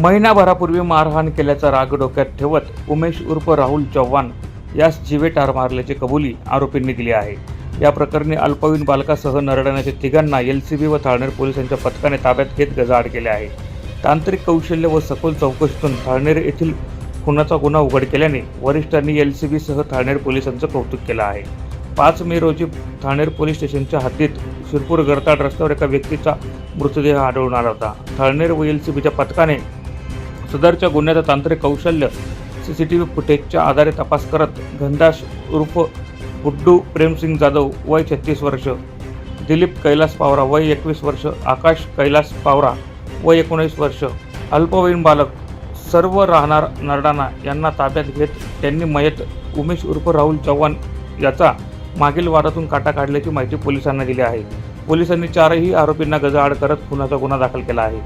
महिनाभरापूर्वी मारहाण केल्याचा राग डोक्यात ठेवत उमेश उर्फ राहुल चव्हाण यास जीवे ठार मारल्याची कबुली आरोपींनी दिली आहे. या प्रकरणी अल्पवयीन बालकासह नरडण्याच्या तिघांना एल सी बी व थाळनेर पोलिसांच्या पथकाने ताब्यात घेत गजाआड केले आहे. तांत्रिक कौशल्य व सखोल चौकशीतून थाळनेर येथील खुनाचा गुन्हा उघड केल्याने वरिष्ठांनी एल सी बीसह थाळनेर पोलिसांचं कौतुक केलं आहे. पाच मे रोजी ठाणेर पोलीस स्टेशनच्या हद्दीत शिरपूर गरताड रस्त्यावर एका व्यक्तीचा मृतदेह आढळून आला होता. थाळनेर व एल सी बीच्या पथकाने सदरच्या गुन्ह्याचं तांत्रिक कौशल्य सी सी टी व्ही फुटेजच्या आधारे तपास करत घनदास उर्फ गुड्डू प्रेमसिंग जाधव वय छत्तीस वर्ष दिलीप कैलास पावरा वय एकवीस वर्ष आकाश कैलास पावरा वय एकोणीस वर्ष अल्पवयीन बालक सर्व राहणार नरडाणा यांना ताब्यात घेत त्यांनी मयत उमेश उर्फ राहुल चव्हाण याचा मागील वादातून काटा काढल्याची माहिती पोलिसांना दिली आहे. पोलिसांनी चारही आरोपींना गजाआड करत खुनाचा गुन्हा दाखल केला आहे.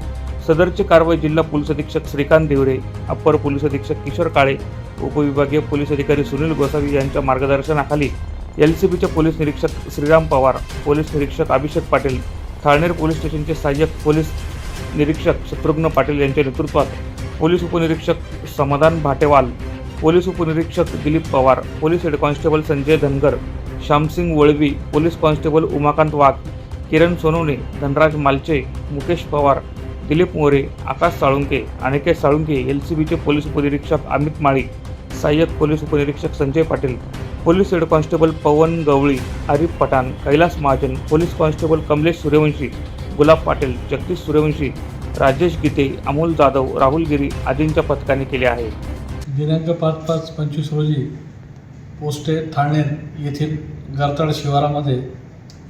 सदरची कारवाई जिल्हा पोलीस अधीक्षक श्रीकांत दिवरे अप्पर पोलीस अधीक्षक किशोर काळे उपविभागीय पोलीस अधिकारी सुनील गोसावी यांच्या मार्गदर्शनाखाली एल सी बीचे पोलीस निरीक्षक श्रीराम पवार पोलीस निरीक्षक अभिषेक पाटील थाळनेर पोलीस स्टेशनचे सहाय्यक पोलीस निरीक्षक शत्रुघ्न पाटील यांच्या नेतृत्वात पोलीस उपनिरीक्षक समाधान भाटेवाल पोलीस उपनिरीक्षक Dilip Pawar police head constable Sanjay Dhangar Shyamsingh Valvi police constable Umakant Wagh Kiran Sonawane Dhanraj Malche Mukesh Pawar Dilip More Akash Salunke Aniket Salunke L C बीचे police उपनिरीक्षक अमित माळी सहाय्यक police उपनिरीक्षक Sanjay Patil police head constable Pawan Gawali Arif Pathan Kailas Mahajan police constable Kamlesh Suryavanshi Gulab Patil Jagdish Suryavanshi Rajesh Gite Amol Jadhav Rahul Giri आदींच्या पथकाने केले आहे. दिनांक पाच पाच पंचवीस रोजी पोस्टे ठाणे येथील गरताड शिवारामध्ये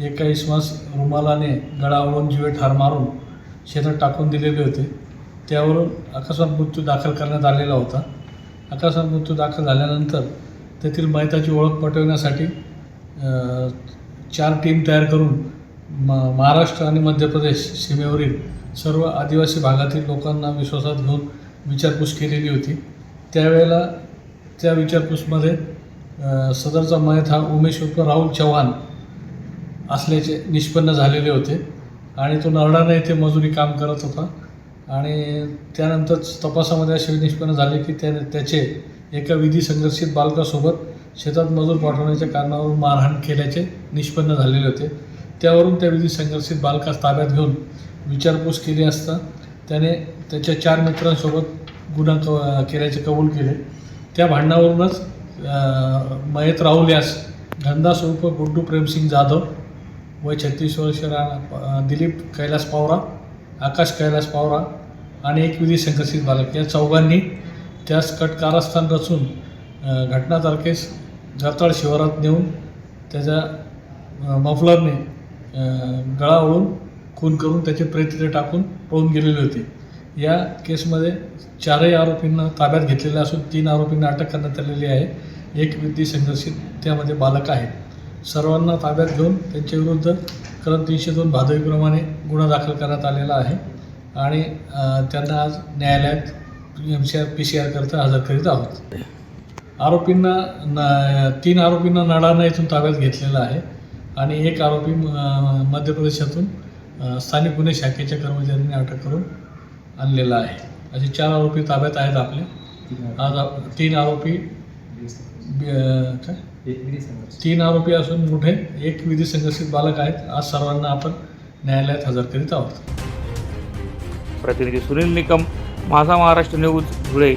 एका इसमास रुमालाने गडावळून जीवे ठार मारून शेतात टाकून दिलेले होते. त्यावरून अकस्मात मृत्यू दाखल करण्यात आलेला होता. अकस्मात मृत्यू दाखल झाल्यानंतर तेथील मैताची ओळख पटवण्यासाठी चार टीम तयार करून म महाराष्ट्र आणि मध्य प्रदेश सीमेवरील सर्व आदिवासी भागातील लोकांना विश्वासात घेऊन विचारपूस केलेली होती. त्यावेळेला त्या विचारपूसमध्ये सदरचा मयत हा उमेश उर्फ राहुल चव्हाण असल्याचे निष्पन्न झालेले होते. आणि तो नरडाणा येथे मजुरी काम करत होता. आणि त्यानंतर तपासामध्ये असे निष्पन्न झाले की त्या त्याचे एका विधी संघर्षित बालकासोबत शेतात मजूर पाठवण्याच्या कारणावरून मारहाण केल्याचे निष्पन्न झालेले होते. त्यावरून त्या विधी संघर्षित बालकास ताब्यात घेऊन विचारपूस केली असता त्याने त्याच्या चार मित्रांसोबत गुन्हा क केल्याचे कबूल केले. त्या भांडणावरूनच मयत राहुल यास धंदा स्वरूप गुड्डू प्रेमसिंग जाधव वय छत्तीस वर्ष राहणार दिलीप कैलास पावरा आकाश कैलास पावरा आणि एक विधी संघर्षित बालक. या चौघांनी त्यास कट कारस्थान रचून घटना तारखेस गरताळ शिवारात नेऊन त्याच्या मफलरने गळा ओळून खून करून त्याचे प्रेत टाकून पळून गेलेले होते. या केसमध्ये चारही आरोपींना ताब्यात घेतलेले असून तीन आरोपींना अटक करण्यात आलेली आहे. एक विधी संघर्षित त्यामध्ये बालक आहेत सर्वांना ताब्यात घेऊन त्यांच्याविरुद्ध कलम तीनशे दोन भादवीप्रमाणे गुन्हा दाखल करण्यात आलेला आहे. आणि त्यांना आज न्यायालयात M C R P C R करता हजर करीत आहोत. आरोपींना न तीन आरोपींना नडाणा येथून ताब्यात घेतलेला आहे. आणि एक आरोपी मध्य प्रदेशातून स्थानिक गुन्हे शाखेच्या कर्मचाऱ्यांनी अटक करून आणलेला आहे. असे चार आरोपी ताब्यात आहेत आपले. आज तीन आरोपी तीन आरोपी असून मोठे एक विधी संघर्षित बालक आहेत. आज सर्वांना आपण न्यायालयात हजर करीत आहोत. प्रतिनिधी सुनील निकम माझा महाराष्ट्र न्यूज धुळे.